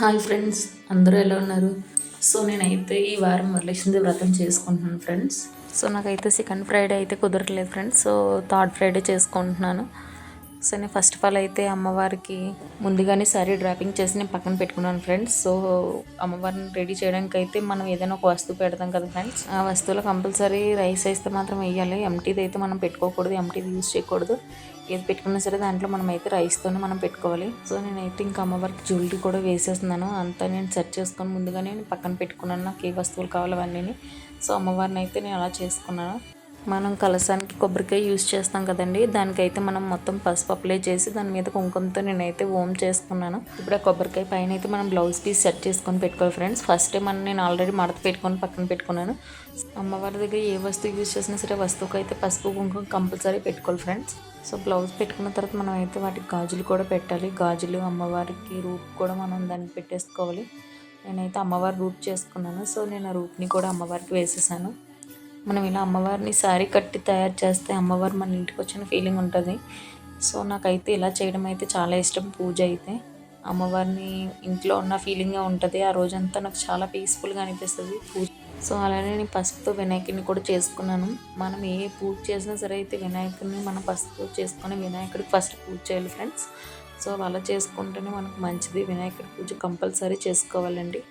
Hi friends అందరూ ఎలా ఉన్నారు? సో నేనైతే ఈ వారం వరలక్ష్మి వ్రతం చేసుకుంటున్నాను ఫ్రెండ్స్. సో నాకైతే సెకండ్ ఫ్రైడే అయితే కుదరట్లేదు ఫ్రెండ్స్. సో థర్డ్ ఫ్రైడే చేసుకుంటున్నాను. సో నేను ఫస్ట్ ఆఫ్ ఆల్ అయితే అమ్మవారికి ముందుగానే సారీ డ్రాపింగ్ చేసి నేను పక్కన పెట్టుకున్నాను ఫ్రెండ్స్. సో అమ్మవారిని రెడీ చేయడానికి అయితే మనం ఏదైనా ఒక వస్తువు పెడతాం కదా ఫ్రెండ్స్. ఆ వస్తువులో కంపల్సరీ రైస్ అయితే మాత్రం వేయాలి ఎంటీది అయితే మనం పెట్టుకోకూడదు. ఎంటీది యూజ్ చేయకూడదు. ఏది పెట్టుకున్నా సరే దాంట్లో మనం అయితే రైస్తోనే మనం పెట్టుకోవాలి. సో నేనైతే ఇంకా అమ్మవారికి జ్యువెలరీ కూడా వేసేస్తున్నాను. అంతా నేను సెట్ చేసుకొని ముందుగానే నేను పక్కన పెట్టుకున్నాను. నాకు ఏ వస్తువులు కావాలి అవన్నీ సో అమ్మవారిని అయితే నేను అలా చేసుకున్నాను. మనం కలసానికి కొబ్బరికాయ యూజ్ చేస్తాం కదండి. దానికైతే మనం మొత్తం పసుపు అప్లై చేసి దాని మీద కుంకుమతో నేనైతే ఓం చేసుకున్నాను. ఇప్పుడు ఆ కొబ్బరికాయ పైన అయితే మనం బ్లౌజ్ పీస్ సెట్ చేసుకొని పెట్టుకోవాలి ఫ్రెండ్స్. ఫస్ట్ టైం మనం నేను ఆల్రెడీ మడత పెట్టుకొని పక్కన పెట్టుకున్నాను. అమ్మవారి దగ్గర ఏ వస్తువు యూజ్ చేసినా సరే వస్తువుకి అయితే పసుపు కుంకుమ కంపల్సరీ పెట్టుకోవాలి ఫ్రెండ్స్. సో బ్లౌజ్ పెట్టుకున్న తర్వాత మనం అయితే వాటికి గాజులు కూడా పెట్టాలి. గాజులు అమ్మవారికి రూప్ కూడా మనం దాన్ని పెట్టేసుకోవాలి. నేనైతే అమ్మవారి రూప్ చేసుకున్నాను. సో నేను ఆ రూప్ని కూడా అమ్మవారికి వేసేసాను. మనం ఇలా అమ్మవారిని శారీ కట్టి తయారు చేస్తే అమ్మవారు మన ఇంటికి వచ్చిన ఫీలింగ్ ఉంటుంది. సో నాకైతే ఇలా చేయడం అయితే చాలా ఇష్టం పూజ అయితే. అమ్మవారిని ఇంట్లో ఉన్న ఫీలింగ్గా ఉంటుంది. ఆ రోజంతా నాకు చాలా పీస్ఫుల్గా అనిపిస్తుంది పూజ. సో అలానే నేను పసుపుతో వినాయకుడిని కూడా చేసుకున్నాను. మనం ఏ పూజ చేసినా సరే అయితే వినాయకుడిని మనం పసుపు చేసుకొని వినాయకుడికి ఫస్ట్ పూజ చేయాలి ఫ్రెండ్స్ సో అలా చేసుకుంటేనే మనకు మంచిది. వినాయకుడి పూజ కంపల్సరీ చేసుకోవాలండి.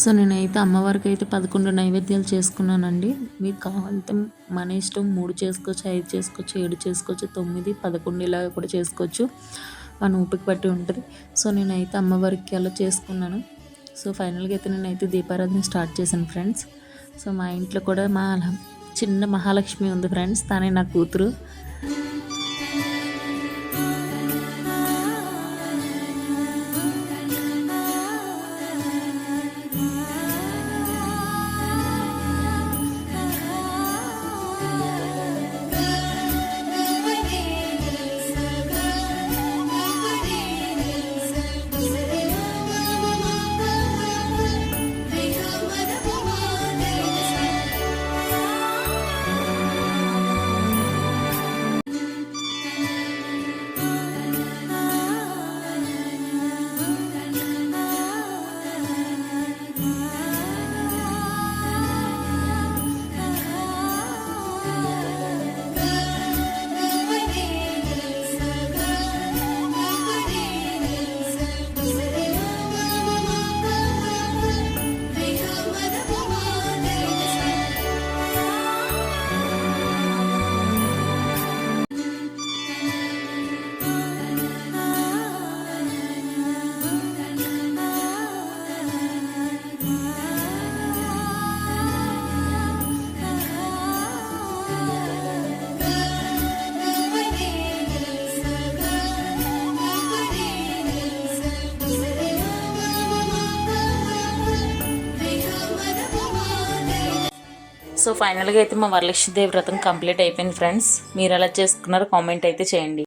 సో నేనైతే అమ్మవారికి అయితే పదకొండు నైవేద్యాలు చేసుకున్నానండి. మీకు కావాలంటే మన ఇష్టం మూడు చేసుకోవచ్చు ఐదు చేసుకోవచ్చు ఏడు చేసుకోవచ్చు తొమ్మిది పదకొండు ఇలా కూడా చేసుకోవచ్చు. మన ఊపికి పట్టి ఉంటుంది. సో నేనైతే అమ్మవారికి అలా చేసుకున్నాను. సో ఫైనల్గా అయితే నేనైతే దీపారాధన స్టార్ట్ చేశాను ఫ్రెండ్స్. సో మా ఇంట్లో కూడా మా చిన్న మహాలక్ష్మి ఉంది ఫ్రెండ్స్. తనే నా కూతురు. సో ఫైనల్గా అయితే మా వరలక్ష్మీదేవి వ్రతం కంప్లీట్ అయిపోయింది ఫ్రెండ్స్ మీరు ఎలా చేసుకున్నారో కామెంట్ అయితే చేయండి.